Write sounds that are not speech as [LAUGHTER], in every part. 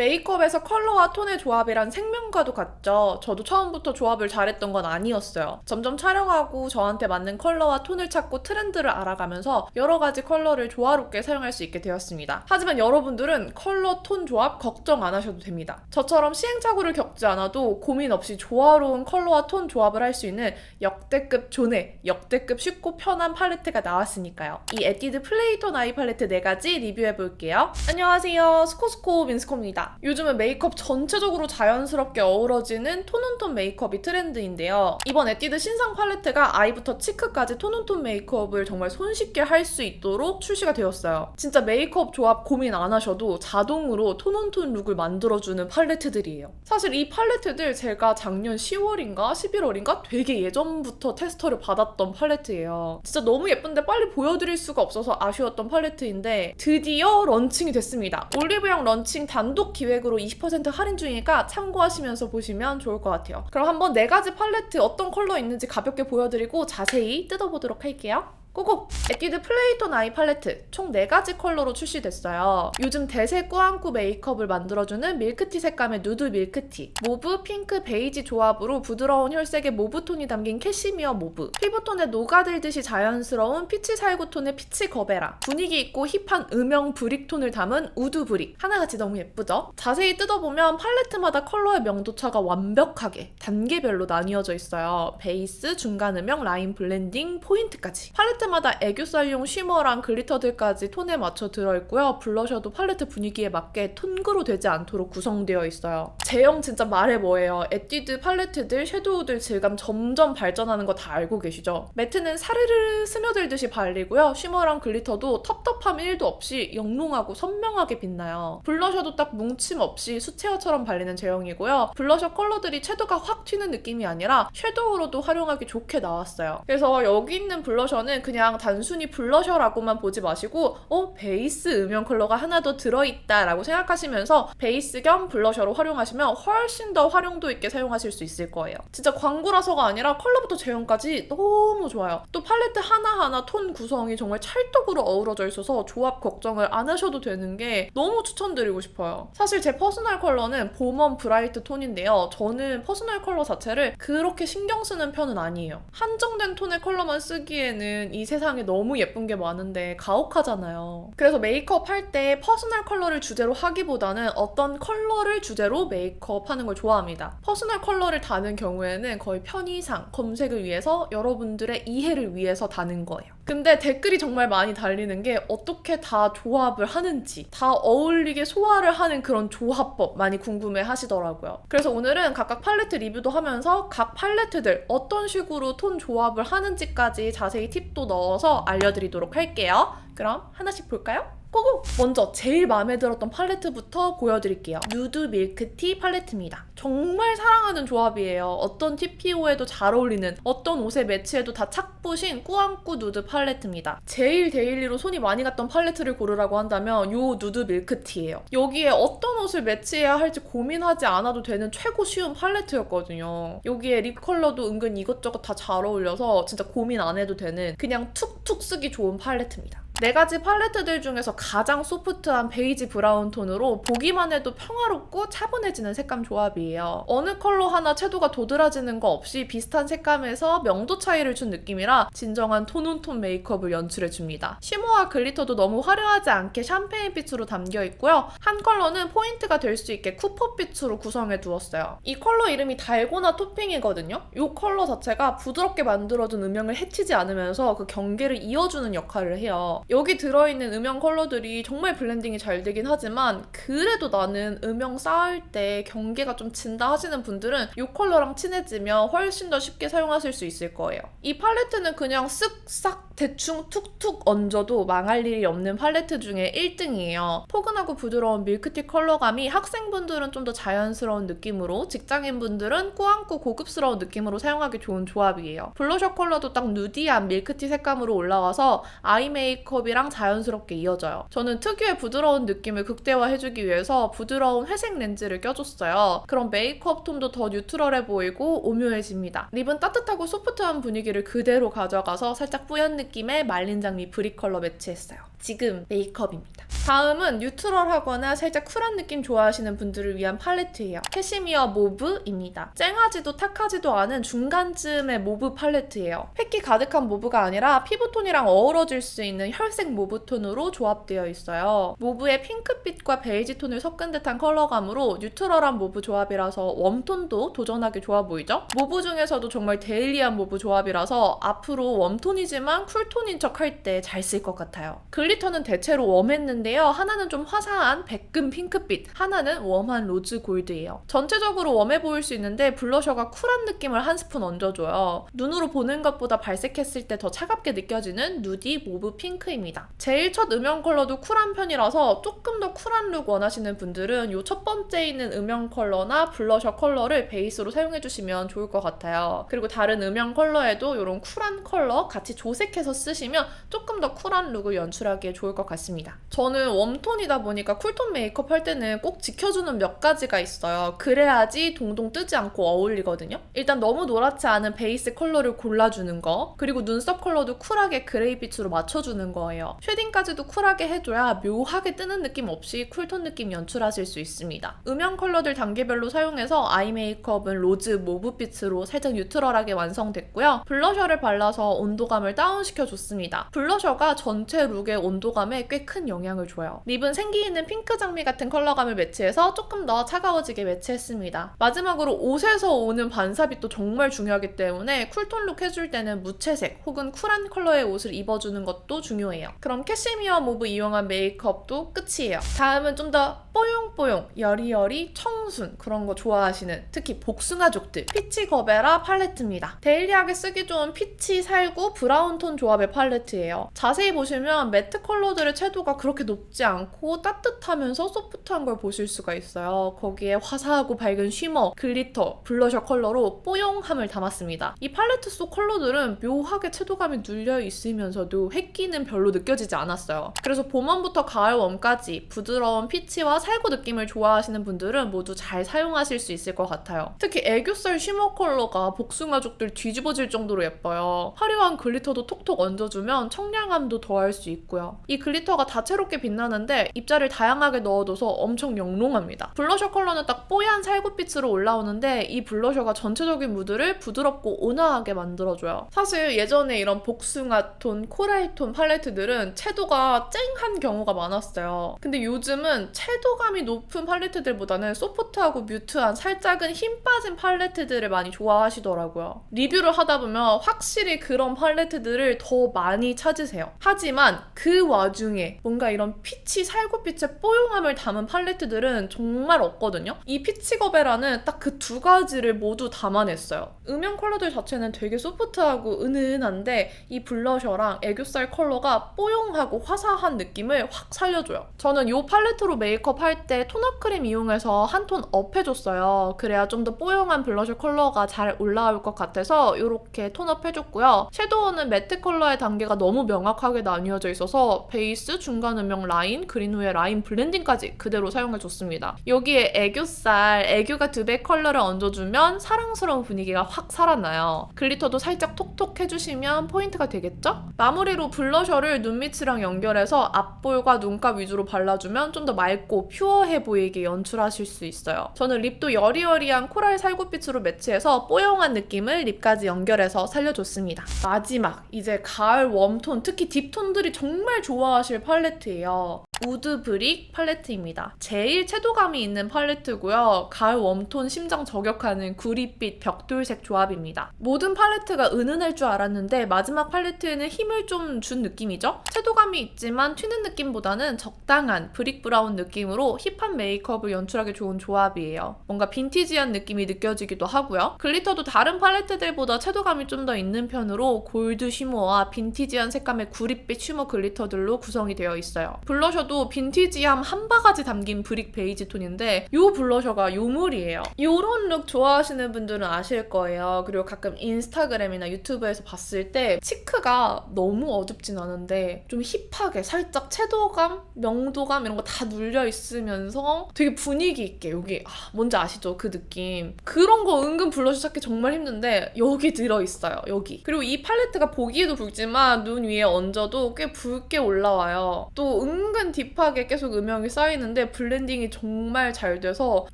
메이크업에서 컬러와 톤의 조합이란 생명과도 같죠. 저도 처음부터 조합을 잘했던 건 아니었어요. 점점 촬영하고 저한테 맞는 컬러와 톤을 찾고 트렌드를 알아가면서 여러 가지 컬러를 조화롭게 사용할 수 있게 되었습니다. 하지만 여러분들은 컬러, 톤 조합 걱정 안 하셔도 됩니다. 저처럼 시행착오를 겪지 않아도 고민 없이 조화로운 컬러와 톤 조합을 할 수 있는 역대급 존의 역대급 쉽고 편한 팔레트가 나왔으니까요. 이 에뛰드 플레이톤 아이 팔레트 4가지 리뷰해 볼게요. 안녕하세요. 스코스코 민스코입니다. 요즘은 메이크업 전체적으로 자연스럽게 어우러지는 톤온톤 메이크업이 트렌드인데요. 이번 에뛰드 신상 팔레트가 아이부터 치크까지 톤온톤 메이크업을 정말 손쉽게 할 수 있도록 출시가 되었어요. 진짜 메이크업 조합 고민 안 하셔도 자동으로 톤온톤 룩을 만들어주는 팔레트들이에요. 사실 이 팔레트들 제가 작년 10월인가 11월인가 되게 예전부터 테스터를 받았던 팔레트예요. 진짜 너무 예쁜데 빨리 보여드릴 수가 없어서 아쉬웠던 팔레트인데 드디어 런칭이 됐습니다. 올리브영 런칭 단독 기획으로 20% 할인 중이니까 참고하시면서 보시면 좋을 것 같아요. 그럼 한번 네 가지 팔레트 어떤 컬러 있는지 가볍게 보여드리고 자세히 뜯어보도록 할게요. 고고! 에뛰드 플레이톤 아이 팔레트 총 4가지 컬러로 출시됐어요. 요즘 대세 꾸안꾸 메이크업을 만들어주는 밀크티 색감의 누드 밀크티 모브, 핑크, 베이지 조합으로 부드러운 혈색의 모브톤이 담긴 캐시미어 모브 피부톤에 녹아들듯이 자연스러운 피치 살구톤의 피치 거베라 분위기 있고 힙한 음영 브릭톤을 담은 우드 브릭 하나같이 너무 예쁘죠? 자세히 뜯어보면 팔레트마다 컬러의 명도차가 완벽하게 단계별로 나뉘어져 있어요. 베이스, 중간 음영, 라인 블렌딩, 포인트까지 팔레트 마다 애교살용 쉬머랑 글리터들까지 톤에 맞춰 들어있고요. 블러셔도 팔레트 분위기에 맞게 톤그로 되지 않도록 구성되어 있어요. 제형 진짜 말해 뭐예요. 에뛰드 팔레트들, 섀도우들 질감 점점 발전하는 거 다 알고 계시죠? 매트는 사르르 스며들듯이 발리고요. 쉬머랑 글리터도 텁텁함 1도 없이 영롱하고 선명하게 빛나요. 블러셔도 딱 뭉침 없이 수채화처럼 발리는 제형이고요. 블러셔 컬러들이 채도가 확 튀는 느낌이 아니라 섀도우로도 활용하기 좋게 나왔어요. 그래서 여기 있는 블러셔는 그냥 단순히 블러셔라고만 보지 마시고 어? 베이스 음영 컬러가 하나 더 들어있다라고 생각하시면서 베이스 겸 블러셔로 활용하시면 훨씬 더 활용도 있게 사용하실 수 있을 거예요. 진짜 광고라서가 아니라 컬러부터 제형까지 너무 좋아요. 또 팔레트 하나하나 톤 구성이 정말 찰떡으로 어우러져 있어서 조합 걱정을 안 하셔도 되는 게 너무 추천드리고 싶어요. 사실 제 퍼스널 컬러는 봄원 브라이트 톤인데요. 저는 퍼스널 컬러 자체를 그렇게 신경 쓰는 편은 아니에요. 한정된 톤의 컬러만 쓰기에는 이 세상에 너무 예쁜 게 많은데 가혹하잖아요. 그래서 메이크업 할 때 퍼스널 컬러를 주제로 하기보다는 어떤 컬러를 주제로 메이크업 하는 걸 좋아합니다. 퍼스널 컬러를 다는 경우에는 거의 편의상 검색을 위해서 여러분들의 이해를 위해서 다는 거예요. 근데 댓글이 정말 많이 달리는 게 어떻게 다 조합을 하는지, 다 어울리게 소화를 하는 그런 조합법 많이 궁금해 하시더라고요. 그래서 오늘은 각각 팔레트 리뷰도 하면서 각 팔레트들 어떤 식으로 톤 조합을 하는지까지 자세히 팁도 넣어서 알려드리도록 할게요. 그럼 하나씩 볼까요? 고고! 먼저 제일 마음에 들었던 팔레트부터 보여드릴게요. 누드 밀크티 팔레트입니다. 정말 사랑하는 조합이에요. 어떤 TPO에도 잘 어울리는 어떤 옷에 매치해도 다 착붙인 꾸안꾸 누드 팔레트입니다. 제일 데일리로 손이 많이 갔던 팔레트를 고르라고 한다면 요 누드 밀크티예요. 여기에 어떤 옷을 매치해야 할지 고민하지 않아도 되는 최고 쉬운 팔레트였거든요. 여기에 립 컬러도 은근 이것저것 다 잘 어울려서 진짜 고민 안 해도 되는 그냥 툭툭 쓰기 좋은 팔레트입니다. 네 가지 팔레트들 중에서 가장 소프트한 베이지 브라운 톤으로 보기만 해도 평화롭고 차분해지는 색감 조합이에요. 어느 컬러 하나 채도가 도드라지는 거 없이 비슷한 색감에서 명도 차이를 준 느낌이라 진정한 톤온톤 메이크업을 연출해줍니다. 쉬머와 글리터도 너무 화려하지 않게 샴페인빛으로 담겨 있고요. 한 컬러는 포인트가 될 수 있게 쿠퍼빛으로 구성해 두었어요. 이 컬러 이름이 달고나 토핑이거든요. 이 컬러 자체가 부드럽게 만들어준 음영을 해치지 않으면서 그 경계를 이어주는 역할을 해요. 여기 들어있는 음영 컬러들이 정말 블렌딩이 잘 되긴 하지만 그래도 나는 음영 쌓을 때 경계가 좀 진다 하시는 분들은 이 컬러랑 친해지면 훨씬 더 쉽게 사용하실 수 있을 거예요. 이 팔레트는 그냥 쓱 싹 대충 툭툭 얹어도 망할 일이 없는 팔레트 중에 1등이에요. 포근하고 부드러운 밀크티 컬러감이 학생분들은 좀 더 자연스러운 느낌으로 직장인분들은 꾸안꾸 고급스러운 느낌으로 사용하기 좋은 조합이에요. 블러셔 컬러도 딱 누디한 밀크티 색감으로 올라와서 아이 메이크업이랑 자연스럽게 이어져요. 저는 특유의 부드러운 느낌을 극대화해주기 위해서 부드러운 회색 렌즈를 껴줬어요. 그럼 메이크업 톤도 더 뉴트럴해 보이고 오묘해집니다. 립은 따뜻하고 소프트한 분위기를 그대로 가져가서 살짝 뿌연 느낌 느낌의 말린 장미 브릭 컬러 매치했어요. 지금 메이크업입니다. 다음은 뉴트럴하거나 살짝 쿨한 느낌 좋아하시는 분들을 위한 팔레트예요. 캐시미어 모브입니다. 쨍하지도 탁하지도 않은 중간쯤의 모브 팔레트예요. 획기 가득한 모브가 아니라 피부톤이랑 어우러질 수 있는 혈색 모브톤으로 조합되어 있어요. 모브의 핑크빛과 베이지 톤을 섞은 듯한 컬러감으로 뉴트럴한 모브 조합이라서 웜톤도 도전하기 좋아 보이죠? 모브 중에서도 정말 데일리한 모브 조합이라서 앞으로 웜톤이지만 쿨톤인 척 할 때 잘 쓸 것 같아요. 글리터는 대체로 웜했는데요. 하나는 좀 화사한 백금 핑크빛, 하나는 웜한 로즈 골드예요. 전체적으로 웜해 보일 수 있는데 블러셔가 쿨한 느낌을 한 스푼 얹어줘요. 눈으로 보는 것보다 발색했을 때 더 차갑게 느껴지는 누디 모브 핑크입니다. 제일 첫 음영 컬러도 쿨한 편이라서 조금 더 쿨한 룩 원하시는 분들은 이 첫 번째 있는 음영 컬러나 블러셔 컬러를 베이스로 사용해주시면 좋을 것 같아요. 그리고 다른 음영 컬러에도 이런 쿨한 컬러 같이 조색해 서 쓰시면 조금 더 쿨한 룩을 연출하기에 좋을 것 같습니다. 저는 웜톤이다 보니까 쿨톤 메이크업 할 때는 꼭 지켜주는 몇 가지가 있어요. 그래야지 동동 뜨지 않고 어울리거든요. 일단 너무 노랗지 않은 베이스 컬러를 골라주는 거, 그리고 눈썹 컬러도 쿨하게 그레이빛으로 맞춰주는 거예요. 쉐딩까지도 쿨하게 해줘야 묘하게 뜨는 느낌 없이 쿨톤 느낌 연출하실 수 있습니다. 음영 컬러들 단계별로 사용해서 아이 메이크업은 로즈 모브빛으로 살짝 뉴트럴하게 완성됐고요. 블러셔를 발라서 온도감을 다운 시켜줬습니다. 블러셔가 전체 룩의 온도감에 꽤 큰 영향을 줘요. 립은 생기 있는 핑크 장미 같은 컬러감을 매치해서 조금 더 차가워지게 매치했습니다. 마지막으로 옷에서 오는 반사빛도 정말 중요하기 때문에 쿨톤 룩 해줄 때는 무채색 혹은 쿨한 컬러의 옷을 입어주는 것도 중요해요. 그럼 캐시미어 모브 이용한 메이크업도 끝이에요. 다음은 좀 더 뽀용뽀용, 여리여리, 청순 그런 거 좋아하시는 특히 복숭아족들 피치 거베라 팔레트입니다. 데일리하게 쓰기 좋은 피치 살구 브라운 톤 조합의 팔레트예요. 자세히 보시면 매트 컬러들의 채도가 그렇게 높지 않고 따뜻하면서 소프트한 걸 보실 수가 있어요. 거기에 화사하고 밝은 쉬머, 글리터, 블러셔 컬러로 뽀용함을 담았습니다. 이 팔레트 속 컬러들은 묘하게 채도감이 눌려 있으면서도 획기는 별로 느껴지지 않았어요. 그래서 봄웜부터 가을 웜까지 부드러운 피치와 살구 느낌을 좋아하시는 분들은 모두 잘 사용하실 수 있을 것 같아요. 특히 애교살 쉬머 컬러가 복숭아족들 뒤집어질 정도로 예뻐요. 화려한 글리터도 톡톡 얹어주면 청량함도 더할 수 있고요. 이 글리터가 다채롭게 빛나는데 입자를 다양하게 넣어둬서 엄청 영롱합니다. 블러셔 컬러는 딱 뽀얀 살구빛으로 올라오는데 이 블러셔가 전체적인 무드를 부드럽고 온화하게 만들어줘요. 사실 예전에 이런 복숭아 톤, 코랄 톤 팔레트들은 채도가 쨍한 경우가 많았어요. 근데 요즘은 채도감이 높은 팔레트들보다는 소프트하고 뮤트한 살짝은 힘 빠진 팔레트들을 많이 좋아하시더라고요. 리뷰를 하다 보면 확실히 그런 팔레트들을 더 많이 찾으세요. 하지만 그 와중에 뭔가 이런 피치 살구빛의 뽀용함을 담은 팔레트들은 정말 없거든요. 이 피치거베라는 딱 그 두 가지를 모두 담아냈어요. 음영 컬러들 자체는 되게 소프트하고 은은한데 이 블러셔랑 애교살 컬러가 뽀용하고 화사한 느낌을 확 살려줘요. 저는 이 팔레트로 메이크업 할때 톤업 크림 이용해서 한 톤 업 해줬어요. 그래야 좀 더 뽀용한 블러셔 컬러가 잘 올라올 것 같아서 이렇게 톤업 해줬고요. 섀도우는 매트 컬러 의 단계가 너무 명확하게 나뉘어져 있어서 베이스, 중간 음영 라인, 그린 후에 라인 블렌딩까지 그대로 사용해줬습니다. 여기에 애교살, 애교가 두 배 컬러를 얹어주면 사랑스러운 분위기가 확 살아나요. 글리터도 살짝 톡톡 해주시면 포인트가 되겠죠? 마무리로 블러셔를 눈밑이랑 연결해서 앞볼과 눈가 위주로 발라주면 좀 더 맑고 퓨어해 보이게 연출하실 수 있어요. 저는 립도 여리여리한 코랄 살구빛으로 매치해서 뽀용한 느낌을 립까지 연결해서 살려줬습니다. 마지막, 이제 가을 웜톤, 특히 딥톤들이 정말 좋아하실 팔레트예요. 우드 브릭 팔레트입니다. 제일 채도감이 있는 팔레트고요. 가을 웜톤 심장 저격하는 구릿빛 벽돌색 조합입니다. 모든 팔레트가 은은할 줄 알았는데 마지막 팔레트에는 힘을 좀 준 느낌이죠? 채도감이 있지만 튀는 느낌보다는 적당한 브릭 브라운 느낌으로 힙한 메이크업을 연출하기 좋은 조합이에요. 뭔가 빈티지한 느낌이 느껴지기도 하고요. 글리터도 다른 팔레트들보다 채도감이 좀 더 있는 편으로 골드 쉬머와 빈티지한 색감의 구릿빛 쉬머 글리터들로 구성이 되어 있어요. 블러셔도 블러셔도 빈티지함 한 바가지 담긴 브릭 베이지 톤인데 이 블러셔가 요물이에요. 요런 룩 좋아하시는 분들은 아실 거예요. 그리고 가끔 인스타그램이나 유튜브에서 봤을 때 치크가 너무 어둡진 않은데 좀 힙하게 살짝 채도감, 명도감 이런 거 다 눌려 있으면서 되게 분위기 있게 여기 아, 뭔지 아시죠? 그 느낌. 그런 거 은근 블러셔 찾기 정말 힘든데 여기 들어 있어요. 여기. 그리고 이 팔레트가 보기에도 붉지만 눈 위에 얹어도 꽤 붉게 올라와요. 또 은근 딥하게 계속 음영이 쌓이는데 블렌딩이 정말 잘 돼서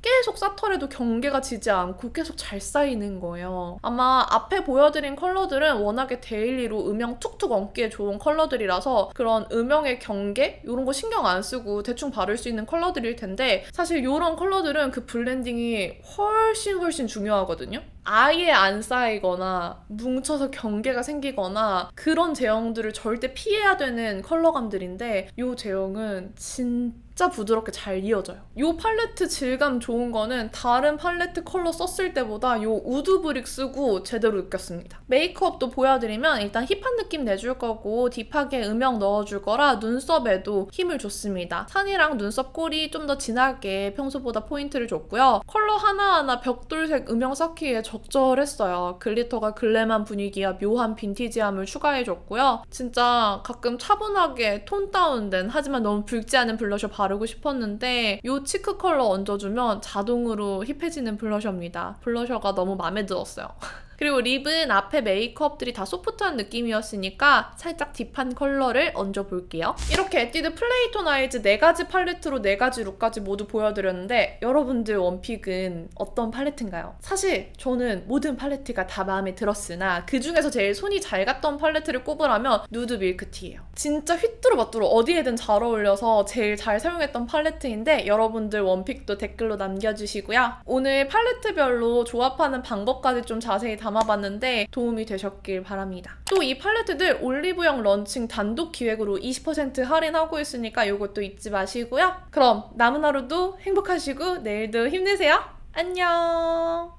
계속 쌓더라도 경계가 지지 않고 계속 잘 쌓이는 거예요. 아마 앞에 보여드린 컬러들은 워낙에 데일리로 음영 툭툭 얹기에 좋은 컬러들이라서 그런 음영의 경계 이런 거 신경 안 쓰고 대충 바를 수 있는 컬러들일 텐데 사실 이런 컬러들은 그 블렌딩이 훨씬 훨씬 중요하거든요. 아예 안 쌓이거나 뭉쳐서 경계가 생기거나 그런 제형들을 절대 피해야 되는 컬러감들인데 이 제형은 진짜 부드럽게 잘 이어져요. 이 팔레트 질감 좋은 거는 다른 팔레트 컬러 썼을 때보다 이 우드 브릭 쓰고 제대로 느꼈습니다. 메이크업도 보여드리면 일단 힙한 느낌 내줄 거고 딥하게 음영 넣어줄 거라 눈썹에도 힘을 줬습니다. 산이랑 눈썹 꼴이 좀더 진하게 평소보다 포인트를 줬고요. 컬러 하나하나 벽돌색 음영 쌓기에 적절했어요. 글리터가 글래만 분위기와 묘한 빈티지함을 추가해줬고요. 진짜 가끔 차분하게 톤 다운된 하지만 너무 붉지 않은 블러셔 바르 고 싶었는데 이 치크 컬러 얹어주면 자동으로 힙해지는 블러셔입니다. 블러셔가 너무 마음에 들었어요. [LAUGHS] 그리고 립은 앞에 메이크업들이 다 소프트한 느낌이었으니까 살짝 딥한 컬러를 얹어볼게요. 이렇게 에뛰드 플레이톤 아이즈 4가지 팔레트로 4가지 룩까지 모두 보여드렸는데 여러분들 원픽은 어떤 팔레트인가요? 사실 저는 모든 팔레트가 다 마음에 들었으나 그 중에서 제일 손이 잘 갔던 팔레트를 꼽으라면 누드 밀크티예요. 진짜 휘뚜루마뚜루 어디에든 잘 어울려서 제일 잘 사용했던 팔레트인데 여러분들 원픽도 댓글로 남겨주시고요. 오늘 팔레트별로 조합하는 방법까지 좀 자세히 담아봤는데 도움이 되셨길 바랍니다. 또 이 팔레트들 올리브영 런칭 단독 기획으로 20% 할인하고 있으니까 이것도 잊지 마시고요. 그럼 남은 하루도 행복하시고 내일도 힘내세요. 안녕.